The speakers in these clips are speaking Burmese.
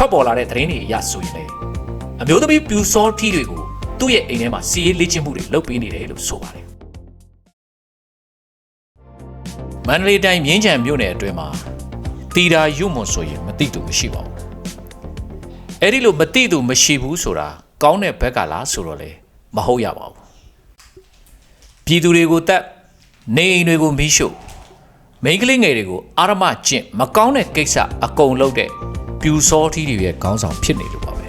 ထွက်ပေါ်လာတဲ့သတင်းတွေအရဆိုရင်လေအမျိုးသမီးပြူစောထီတွေကိုသူ့ရဲ့အိမ်ထဲမှာစီရေးလေ့ကျင့်မှုတွေလုပ်ပေးနေတယ်လို့ဆိုပါတယ်မန္တလေးတိုင်းမြင်းခြံမြို့နယ်အတွင်းမှာတီတာယုံမွန်ဆိုရင်မသိသူမရှိပါဘူးအဲ့ဒီလိုမသိသူမရှိဘူးဆိုတာကောင်းတဲ့ဘက်ကလားဆိုတော့လေမဟုတ်ရပါဘူးပြည်သူတွေကိုတတ်နေအိမ်တွေကိုမီးရှို့မိန်းကလေးငယ်တွေကိုအာရမကျင့်မကောင်းတဲ့ကိစ္စအကုန်လုပ်တဲ့ ပြူစောထီးတွေရဲ့ခေါင်းဆောင်ဖြစ်နေလို့ပါပဲ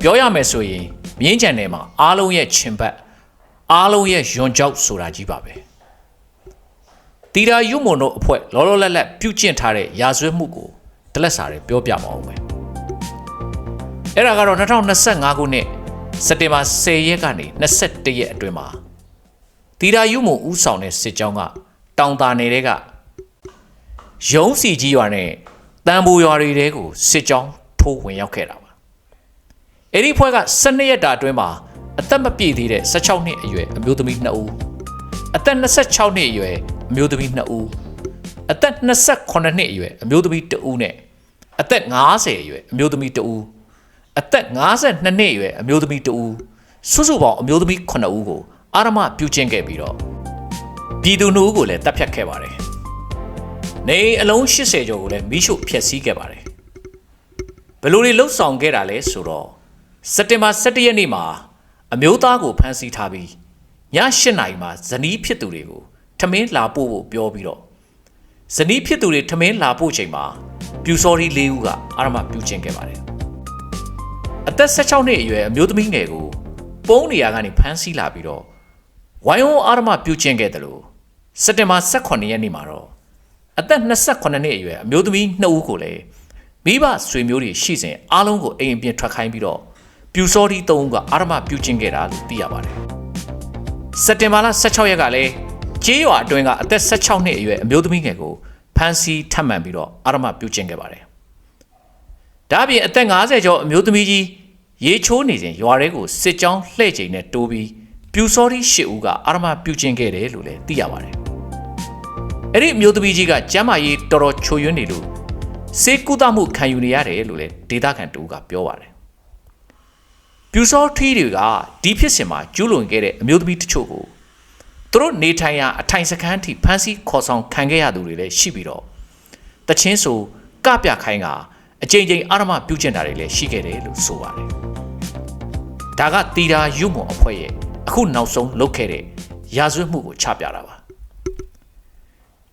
ပြောရမယ်ဆိုရင်မြင်းကြံထဲမှာအားလုံးရဲ့ချင်ပတ်အားလုံးရဲ့ယွန်ကြောက်ဆိုတာကြီးပါပဲတီတာယုံမွန်တို့အဖွဲ့လောလောလတ်လတ်ပြုတ်ကျင့်ထားတဲ့ရာဇဝတ်မှုကိုတလက်စာတွေပြောပြမအောင်ပဲအဲ့ဒါကတော့2025ခုနှစ်စက်တင်ဘာ10ရက်ကနေ21ရက်အတွင်းမှာတီတာယုံမွန်ဦးဆောင်တဲ့စစ်ကြောင်းကတောင်တာနယ်တွေကရုံးစီကြီးရွာနဲ့ တန်ဘူရွာတွေတဲကိုစစ်ကြောင်းထိုးဝင်ရောက်ခဲ့တာပါအဲ့ဒီဖွဲ့က12ရက်တာအတွင်းမှာအသက်မပြည့်သေးတဲ့16နှစ်အရွယ်အမျိုးသမီး2ဦးအသက်26နှစ်အရွယ်အမျိုးသမီး2ဦးအသက်28နှစ်အရွယ်အမျိုးသမီး2ဦးနဲ့အသက်50အရွယ်အမျိုးသမီး2ဦးအသက်52နှစ်အရွယ်အမျိုးသမီး2ဦးစုစုပေါင်းအမျိုးသမီး9ဦးကိုအာရမပြုကျင့်ခဲ့ပြီးတော့ပြည်သူနှုတ်ကိုလည်းတပ်ဖြတ်ခဲ့ပါတယ်။ နေအိမ်အလုံး80ကျော်ကိုလည်းမိရှုဖျက်ဆီးခဲ့ပါတယ်။ဘယ်လိုတွေလှုပ်ဆောင်ခဲ့တာလဲဆိုတော့စက်တင်ဘာ17ရက်နေ့မှာအမျိုးသားကိုဖမ်းဆီးထားပြီးည8နာရီမှာဇနီးဖြစ်သူတွေကိုထမင်းလာပို့ဖို့ပြောပြီးတော့ဇနီးဖြစ်သူတွေထမင်းလာပို့ချိန်မှာပြူစော်ရီ၄ဦးကအာရမပြုကျင့်ခဲ့ပါတယ်။အသက်16နှစ်အရွယ်အမျိုးသမီးငယ်ကိုပုံးနေရာကနေဖမ်းဆီးလာပြီးတော့ဝိုင်းဝန်းအာရမပြုကျင့်ခဲ့တယ်လို့စက်တင်ဘာ18ရက်နေ့မှာတော့ အသက်28နှစ်အရွယ်အမျိုးသမီး2ဦးကိုလည်းမိဘဆွေမျိုးတွေရှိစဉ်အားလုံးကိုအိမ်အပြင်ထွက်ခိုင်းပြီးတော့ပြူစော်ဒီ3ဦးကအာရမပြုကျင့်ခဲ့တာလို့သိရပါတယ်စက်တင်ဘာလ16ရက်ကလည်းကျေးရွာအတွင်းကအသက်16နှစ်အရွယ်အမျိုးသမီးငယ်ကိုဖမ်းဆီးထပ်မံပြီးတော့အာရမပြုကျင့်ခဲ့ပါတယ်ဒါ့အပြင်အသက်50ကျော်အမျိုးသမီးကြီးရေချိုးနေစဉ်ရွာထဲကိုစစ်ကြောင်းလှည့်ချိန်နဲ့တိုးပြီးပြူစော်ဒီ၈ဦးကအာရမပြုကျင့်ခဲ့တယ်လို့လည်းသိရပါတယ် အဲ့ဒီအမျိုးသမီးကြီးကကျမ်းမာရေးတော်တော်ချိုယွင်းနေလို့စေကုသမှုခံယူနေရတယ်လို့လည်းဒေတာခန်တူကပြောပါတယ်ပြူစောထီးတွေကဒီဖြစ်စဉ်မှာကျူးလွန်ခဲ့တဲ့အမျိုးသမီးတချို့ကိုသူတို့နေထိုင်ရာအထိုင်စခန်းထိဖမ်းဆီးခေါ်ဆောင်ခံခဲ့ရသူတွေလည်းရှိပြီးတော့တချင်းဆိုကပြခိုင်းကအကြိမ်ကြိမ်အာရမပြုကျင့်တာတွေလည်းရှိခဲ့တယ်လို့ဆိုပါတယ်ဒါကတီတာယူမွန်အဖွဲ့ရဲ့အခုနောက်ဆုံးလုပ်ခဲ့တဲ့ရာဇဝတ်မှုကိုချပြတာပါ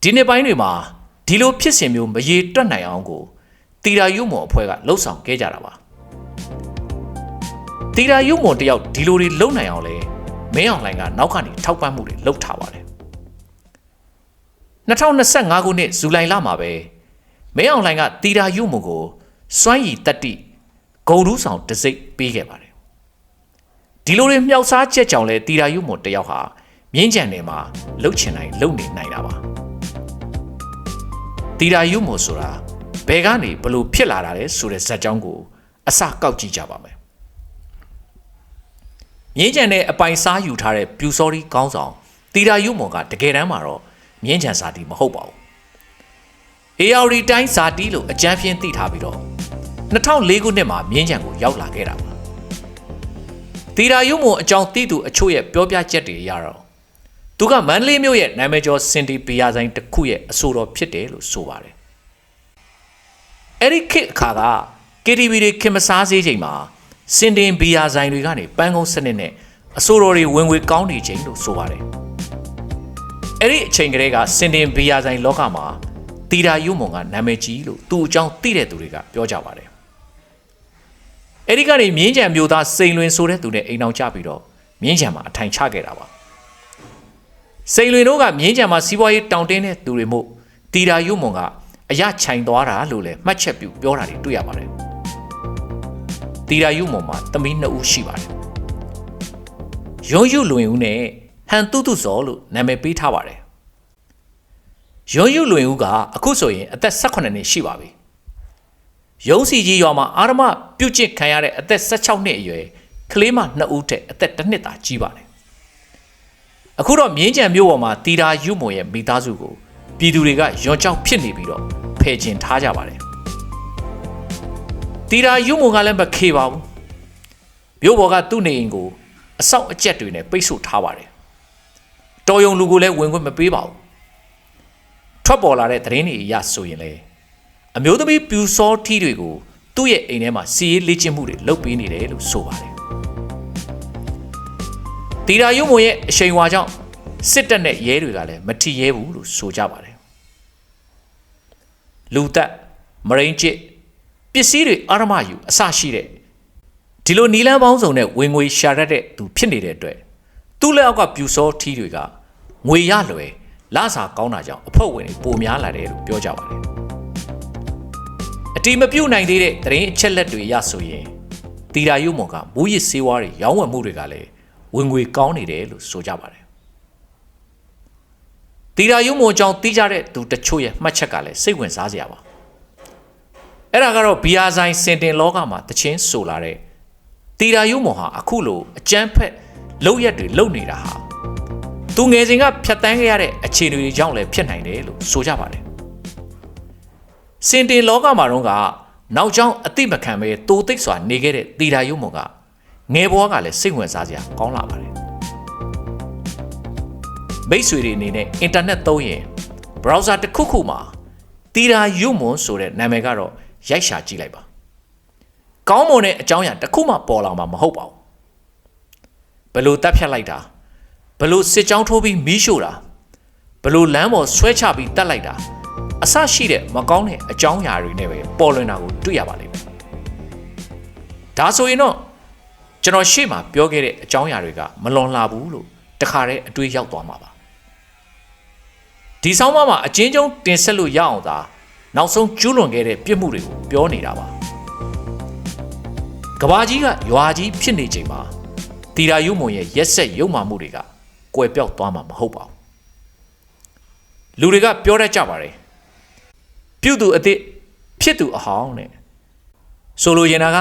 ဒီနေ့ပိုင်းတွေမှာဒီလိုဖြစ်စဉ်မျိုးမရေတွက်နိုင်အောင်ကိုတီရာယုံမွန်အဖွဲ့ကလှုပ်ဆောင်ခဲ့ကြတာပါတီရာယုံမွန်တယောက်ဒီလိုတွေလုံနိုင်အောင်လဲမင်းအောင်လှိုင်ကနောက်ကနေထောက်ပံ့မှုတွေလုပ်ထားပါတယ်2025ခုနှစ်ဇူလိုင်လမှာပဲမင်းအောင်လှိုင်ကတီရာယုံမွန်ကိုစွမ်းရည်တက်တိဂုံရူးဆောင်တစိ့ပေးခဲ့ပါတယ်ဒီလိုတွေမြောက်စားချက်ကြောင့်လဲတီရာယုံမွန်တယောက်ဟာမြင်းကြံထဲမှာလှုပ်ချင်တိုင်းလှုပ်နေနိုင်တာပါ တီရာယုံမွန်ဆိုတာဘယ်ကနေဘလို့ဖြစ်လာတာလဲဆိုတဲ့ဇာတ်ကြောင်းကိုအစကောက်ကြည့်ကြပါမယ်မြင်းကြံနဲ့အပိုင်စားယူထားတဲ့ပြူစော်ရီကောင်းဆောင်တီရာယုံမွန်ကတကယ်တမ်းမှာတော့မြင်းကြံစာတီမဟုတ်ပါဘူးအေယာရီတိုင်းဇာတီလို့အကြမ်းဖျင်းသိထားပြီးတော့2004ခုနှစ်မှာမြင်းကြံကိုရောက်လာခဲ့တာပါတီရာယုံမွန်အကြောင်းသိသူအချို့ရဲ့ပြောပြချက်တွေအရတော့ သူကမန္တလေးမြို့ရဲ့နာမည်ကျော်စင်တီဘီယာဆိုင်တစ်ခုရဲ့အဆိုတော်ဖြစ်တယ်လို့ဆိုပါတယ်အဲ့ဒီခေတ်အခါက KTV တွေခင်မစားစေးချိန်မှာစင်တင်ဘီယာဆိုင်တွေကနေပန်းကုန်းစနစ်နဲ့အဆိုတော်တွေဝင်ငွေကောင်းနေချိန်လို့ဆိုပါတယ်အဲ့ဒီအချိန်ကလေးကစင်တင်ဘီယာဆိုင်လောကမှာတီတာယုံမွန်ကနာမည်ကြီးလို့သူ့အကြောင်းသိတဲ့သူတွေကပြောကြပါတယ်အဲ့ဒီကနေမြင်းကြံမျိုးသားစိန်လွင်ဆိုတဲ့သူနဲ့အိမ်အောင်ကြပြီးတော့မြင်းကြံမှာအထိုင်ချခဲ့တာပါ စိန်လွင်တို့ကမြင်းကြံမှာစီးပွားရေးတောင်တင်းတဲ့သူတွေမို့တီတာယုံမွန်ကအရခြိုင်သွားတာလို့လည်းမှတ်ချက်ပြုပြောတာတွေတွေ့ရပါတယ်တီရာယုမုံမှာသမီးနှစ်ဦးရှိပါတယ်။ရုံးယုလွင်ဦးနဲ့ဟန်တုတုဇော်လို့နာမည်ပေးထားပါတယ်။ရုံးယုလွင်ဦးကအခုဆိုရင်အသက်18နှစ်ရှိပါပြီ။ရုံးစီကြီးရွာမှာအာရမပြုတ်ကျစ်ခံရတဲ့အသက်16နှစ်အရွယ်ကလေးမ2ဦးထက်အသက်1နှစ်သာကြီးပါတယ်။ အခုတော့မြင်းကြံမြို့ပေါ်မှာတီရာယုမုံရဲ့မိသားစုကိုပြည်သူတွေကရောကြောက်ဖြစ်နေပြီးတော့ဖယ်ကျင်ထားကြပါတယ်။တီတာယူမွန်ကလည်းမခေပါဘူးမြို့ပေါ်ကသူ့နေအိမ်ကိုအဆောက်အကျက်တွေနဲ့ပိတ်ဆို့ထားပါတယ်တော်ယုံလူကိုလည်းဝင်ခွင့်မပေးပါဘူးထွက်ပေါ်လာတဲ့သတင်းတွေအရဆိုရင်လေအမျိုးသမီးပြူစောထီးတွေကိုသူ့ရဲ့အိမ်ထဲမှာစီရေးလေ့ကျင့်မှုတွေလုပ်ပေးနေတယ်လို့ဆိုပါတယ် တီတာယူမွန်ရဲ့အရှိန်အဝါကြောင့်စစ်တပ်နဲ့ရဲတွေကလည်းမထီရဲဘူးလို့ဆိုကြပါတယ်လူသက်မရိန်ချစ်ပစ္စည်းတွေအာရမယူအစရှိတဲ့ဒီလိုနီလန်းပေါင်းစုံနဲ့ဝင်ငွေရှာရတဲ့သူဖြစ်နေတဲ့အတွက်သူ့လက်အောက်ကပြူစောထီးတွေကငွေရလွယ်လစာကောင်းတာကြောင့်အဖွဲ့ဝင်တွေပိုများလာတယ်လို့ပြောကြပါတယ်အတီမပြုတ်နိုင်သေးတဲ့တရင်အချက်လက်တွေရဆိုရင်တီရာယုံမွန်ကမူရစ်စေးဝါးတွေရောင်းဝယ်မှုတွေကလည်း ဝင်ငွေကောင်းနေတယ်လို့ဆိုကြပါတယ်တီရာယုံမွန်ကြောင့်တီးကြတဲ့သူတချို့ရဲ့မှတ်ချက်ကလည်းစိတ်ဝင်စားစရာပါအဲ့ဒါကတော့ဘီယာဆိုင်စင်တင်လောကမှာတချင်းဆိုလာတဲ့တီရာယုံမွန်ဟာအခုလိုအကျန်းဖက်လောက်ရက်တွေလုံနေတာဟာသူငယ်စဉ်ကဖြတ်တန်းခဲ့ရတဲ့အခြေအနေတွေကြောင့်လည်းဖြစ်နိုင်တယ်လို့ဆိုကြပါတယ်စင်တင်လောကမှာတော့ကနောက်ကျောင်းအတိမခံပဲတိုးသိပ်စွာနေခဲ့တဲ့တီရာယုံမွန်က ငယ်ဘွားကလည်းစိတ်ဝင်စားစရာကောင်းလာပါတယ်မိတ်ဆွေတွေအနေနဲ့အင်တာနက်သုံးရင် browser တစ်ခုခုမှာတီရာယုံမွန်ဆိုတဲ့နာမည်ကတော့ရိုက်ရှာကြည့်လိုက်ပါကောင်းမွန်တဲ့အကြောင်းအရာတစ်ခုမှပေါ်လာမှာမဟုတ်ပါဘူးဘယ်လိုတက်ဖြတ်လိုက်တာဘယ်လိုစစ်ကြောင်းထိုးပြီးမီးရှို့တာဘယ်လိုလမ်းပေါ်ဆွဲချပြီးတက်လိုက်တာအဆရှိတဲ့မကောင်းတဲ့အကြောင်းအရာတွေနဲ့ပဲပေါ်လွင်တာကိုတွေ့ရပါလိမ့်မယ်ဒါဆိုရင်တော့ ကျွန်တော်ရှေ့မှာပြောခဲ့တဲ့အကြောင်းအရာတွေကမလွန်လာဘူးလို့တခါတည်းအတွေးရောက်သွားမှာပါဒီဆောင်းပါးမှာအချင်းချင်းတင်ဆက်လို့ရအောင်သာနောက်ဆုံးကျူးလွန်ခဲ့တဲ့ပြစ်မှုတွေကိုပြောနေတာပါကဘာကြီးကရွာကြီးဖြစ်နေချိန်မှာတီရာယုံမွန်ရဲ့ရက်ဆက်ရုံမှမှုတွေကကွယ်ပြောက်သွားမှာမဟုတ်ပါဘူးလူတွေကပြောတတ်ကြပါတယ်ပြုတ်သူအစ်စ်ဖြစ်သူအဟောင်းနဲ့ဆိုလိုချင်တာက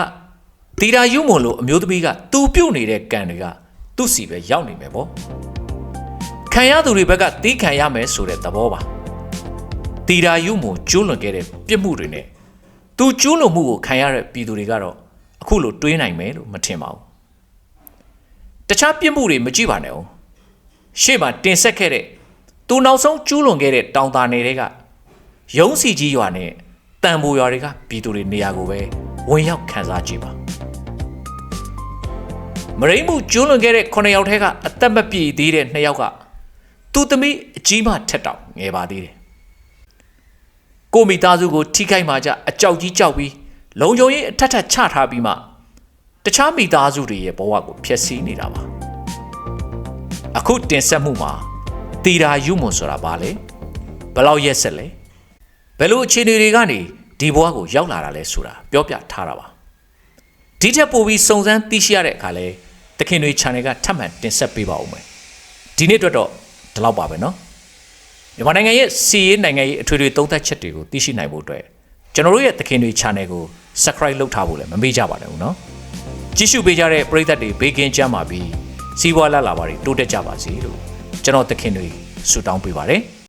တီရာယုံမွန်လို့အမျိုးသမီးကသူပြုတ်နေတဲ့ကံတွေကသူ့စီပဲရောက်နေမယ်ပေါ့ခံရသူတွေဘက်ကတီးခံရမယ်ဆိုတဲ့သဘောပါတီရာယုံမွန်ကျူးလွန်ခဲ့တဲ့ပြစ်မှုတွေနဲ့သူကျူးလွန်မှုကိုခံရတဲ့ပြည်သူတွေကတော့အခုလိုတွေးနိုင်မယ်လို့မထင်ပါဘူးတခြားပြစ်မှုတွေမကြည့်ပါနဲ့အောင်ရှေ့မှာတင်ဆက်ခဲ့တဲ့သူနောက်ဆုံးကျူးလွန်ခဲ့တဲ့တောင်တာနယ်တွေကရုံးစီကြီးရွာနဲ့တန်ဖိုရွာတွေကပြည်သူတွေနေရာကိုပဲဝင်ရောက်ခံစားကြည့်ပါ မရိမှုကျူးလွန်ခဲ့တဲ့9ယောက်ထဲကအသက်မပြည့်သေးတဲ့2ယောက်ကသူသမီးအကြီးမှထက်တောင်ငယ်ပါသေးတယ်ကိုမိသားစုကိုထိခိုက်မှကြအကြောက်ကြီးကြောက်ပြီးလုံခြုံရေးအထက်ထက်ချထားပြီးမှတခြားမိသားစုတွေရဲ့ဘဝကိုဖျက်ဆီးနေတာပါအခုတင်ဆက်မှုမှာတီရာယူမွန်ဆိုတာဘာလဲဘယ်လောက်ရက်ဆက်လဲဘယ်လိုအခြေအနေတွေကနေဒီဘဝကိုရောက်လာတာလဲဆိုတာပြောပြထားတာပါဒီထက်ပိုပြီးစုံစမ်းသိရှိရတဲ့အခါလဲ တခင်တွေ channel ကထပ်မံတင်ဆက်ပေးပါဦးမယ်ဒီနေ့အတွက်တော့ဒီလောက်ပါပဲเนาะမြန်မာနိုင်ငံရဲ့စီးရေးနိုင်ငံရေးအထွေထွေသုံးသပ်ချက်တွေကိုသိရှိနိုင်ဖို့အတွက်ကျွန်တော်တို့ရဲ့သခင်တွေ channel ကို subscribe လုပ်ထားဖို့လည်းမမေ့ကြပါနဲ့ဦးเนาะကြည့်ရှုပေးကြတဲ့ပရိသတ်တွေဘေးကင်းကြပါပြီးစီးပွားလာလာပါတွေတိုးတက်ကြပါစေလို့ကျွန်တော်သခင်တွေဆုတောင်းပေးပါတယ်